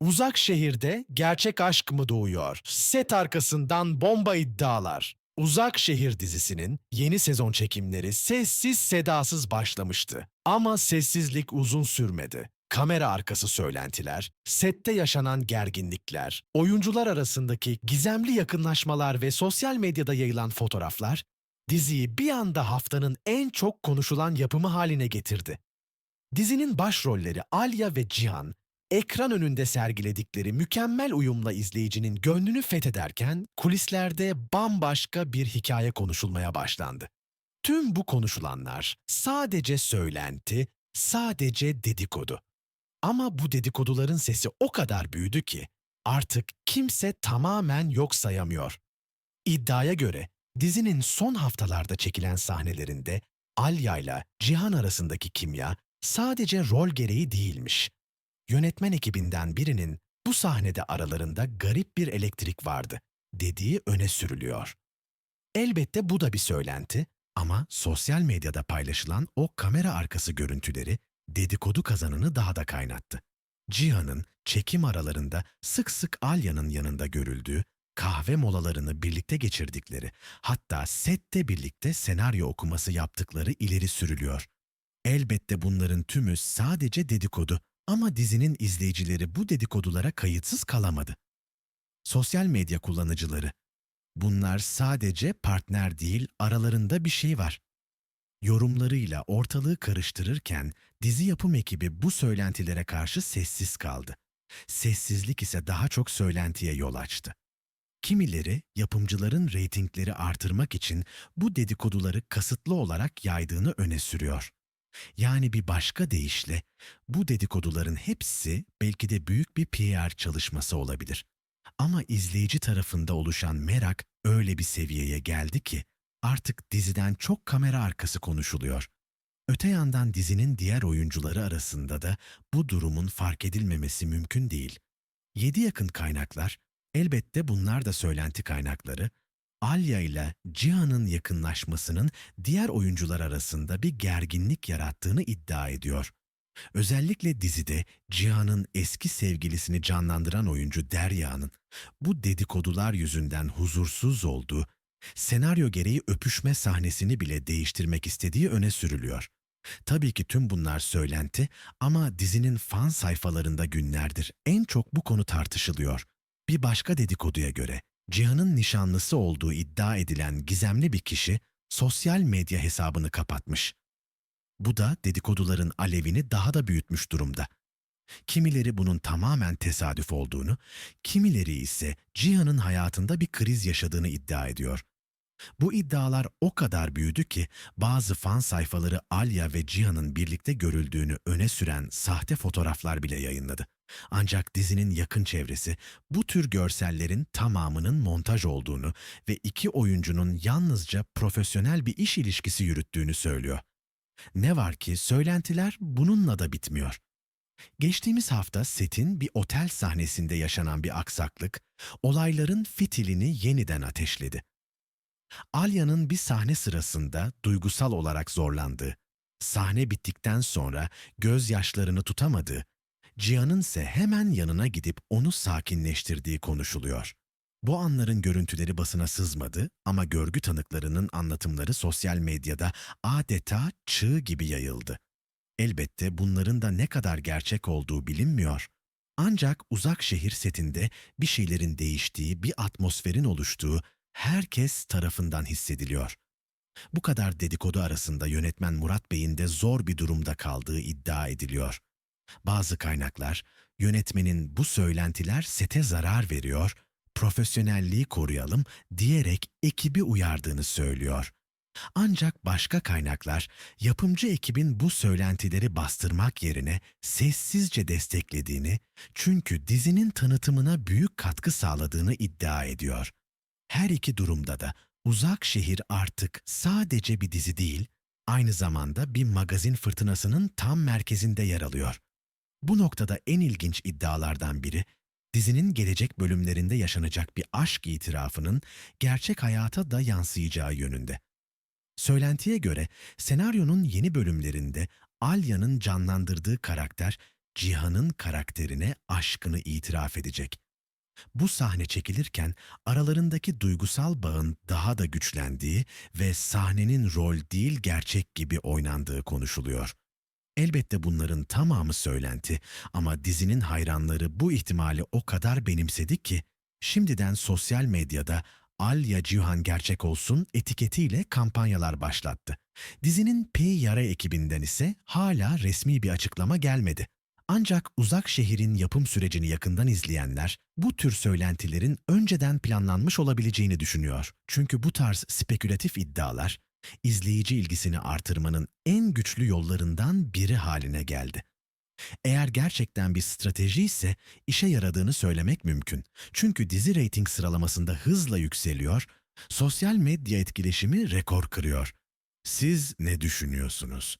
Uzak şehirde gerçek aşk mı doğuyor? Set arkasından bomba iddialar. Uzak Şehir dizisinin yeni sezon çekimleri sessiz sedasız başlamıştı. Ama sessizlik uzun sürmedi. Kamera arkası söylentiler, sette yaşanan gerginlikler, oyuncular arasındaki gizemli yakınlaşmalar ve sosyal medyada yayılan fotoğraflar diziyi bir anda haftanın en çok konuşulan yapımı haline getirdi. Dizinin başrolleri Alya ve Cihan, ekran önünde sergiledikleri mükemmel uyumla izleyicinin gönlünü fethederken kulislerde bambaşka bir hikaye konuşulmaya başlandı. Tüm bu konuşulanlar sadece söylenti, sadece dedikodu. Ama bu dedikoduların sesi o kadar büyüdü ki artık kimse tamamen yok sayamıyor. İddiaya göre dizinin son haftalarda çekilen sahnelerinde Alya ile Cihan arasındaki kimya sadece rol gereği değilmiş. Yönetmen ekibinden birinin bu sahnede aralarında garip bir elektrik vardı dediği öne sürülüyor. Elbette bu da bir söylenti ama sosyal medyada paylaşılan o kamera arkası görüntüleri dedikodu kazanını daha da kaynattı. Cihan'ın çekim aralarında sık sık Alya'nın yanında görüldüğü, kahve molalarını birlikte geçirdikleri, hatta sette birlikte senaryo okuması yaptıkları ileri sürülüyor. Elbette bunların tümü sadece dedikodu ama dizinin izleyicileri bu dedikodulara kayıtsız kalamadı. Sosyal medya kullanıcıları. Bunlar sadece partner değil, aralarında bir şey var. Yorumlarıyla ortalığı karıştırırken dizi yapım ekibi bu söylentilere karşı sessiz kaldı. Sessizlik ise daha çok söylentiye yol açtı. Kimileri yapımcıların reytingleri artırmak için bu dedikoduları kasıtlı olarak yaydığını öne sürüyor. Yani bir başka deyişle bu dedikoduların hepsi belki de büyük bir PR çalışması olabilir. Ama izleyici tarafında oluşan merak öyle bir seviyeye geldi ki artık diziden çok kamera arkası konuşuluyor. Öte yandan dizinin diğer oyuncuları arasında da bu durumun fark edilmemesi mümkün değil. Yedi yakın kaynaklar, elbette bunlar da söylenti kaynakları, Alya ile Cihan'ın yakınlaşmasının diğer oyuncular arasında bir gerginlik yarattığını iddia ediyor. Özellikle dizide Cihan'ın eski sevgilisini canlandıran oyuncu Derya'nın bu dedikodular yüzünden huzursuz olduğu, senaryo gereği öpüşme sahnesini bile değiştirmek istediği öne sürülüyor. Tabii ki tüm bunlar söylenti ama dizinin fan sayfalarında günlerdir en çok bu konu tartışılıyor. Bir başka dedikoduya göre Cihan'ın nişanlısı olduğu iddia edilen gizemli bir kişi sosyal medya hesabını kapatmış. Bu da dedikoduların alevini daha da büyütmüş durumda. Kimileri bunun tamamen tesadüf olduğunu, kimileri ise Cihan'ın hayatında bir kriz yaşadığını iddia ediyor. Bu iddialar o kadar büyüdü ki bazı fan sayfaları Alya ve Cihan'ın birlikte görüldüğünü öne süren sahte fotoğraflar bile yayınladı. Ancak dizinin yakın çevresi bu tür görsellerin tamamının montaj olduğunu ve iki oyuncunun yalnızca profesyonel bir iş ilişkisi yürüttüğünü söylüyor. Ne var ki söylentiler bununla da bitmiyor. Geçtiğimiz hafta setin bir otel sahnesinde yaşanan bir aksaklık, olayların fitilini yeniden ateşledi. Alya'nın bir sahne sırasında duygusal olarak zorlandığı, sahne bittikten sonra gözyaşlarını tutamadığı, Cihan'ın ise hemen yanına gidip onu sakinleştirdiği konuşuluyor. Bu anların görüntüleri basına sızmadı ama görgü tanıklarının anlatımları sosyal medyada adeta çığ gibi yayıldı. Elbette bunların da ne kadar gerçek olduğu bilinmiyor. Ancak uzak şehir setinde bir şeylerin değiştiği, bir atmosferin oluştuğu herkes tarafından hissediliyor. Bu kadar dedikodu arasında yönetmen Murat Bey'in de zor bir durumda kaldığı iddia ediliyor. Bazı kaynaklar yönetmenin bu söylentiler sete zarar veriyor, profesyonelliği koruyalım diyerek ekibi uyardığını söylüyor. Ancak başka kaynaklar yapımcı ekibin bu söylentileri bastırmak yerine sessizce desteklediğini çünkü dizinin tanıtımına büyük katkı sağladığını iddia ediyor. Her iki durumda da Uzak Şehir artık sadece bir dizi değil, aynı zamanda bir magazin fırtınasının tam merkezinde yer alıyor. Bu noktada en ilginç iddialardan biri, dizinin gelecek bölümlerinde yaşanacak bir aşk itirafının gerçek hayata da yansıyacağı yönünde. Söylentiye göre senaryonun yeni bölümlerinde Alya'nın canlandırdığı karakter Cihan'ın karakterine aşkını itiraf edecek. Bu sahne çekilirken aralarındaki duygusal bağın daha da güçlendiği ve sahnenin rol değil gerçek gibi oynandığı konuşuluyor. Elbette bunların tamamı söylenti ama dizinin hayranları bu ihtimali o kadar benimsedi ki şimdiden sosyal medyada Al ya Cihan gerçek olsun etiketiyle kampanyalar başlattı. Dizinin PR ekibinden ise hala resmi bir açıklama gelmedi. Ancak uzak şehrin yapım sürecini yakından izleyenler bu tür söylentilerin önceden planlanmış olabileceğini düşünüyor. Çünkü bu tarz spekülatif iddialar izleyici ilgisini artırmanın en güçlü yollarından biri haline geldi. Eğer gerçekten bir strateji ise işe yaradığını söylemek mümkün. Çünkü dizi reyting sıralamasında hızla yükseliyor, sosyal medya etkileşimi rekor kırıyor. Siz ne düşünüyorsunuz?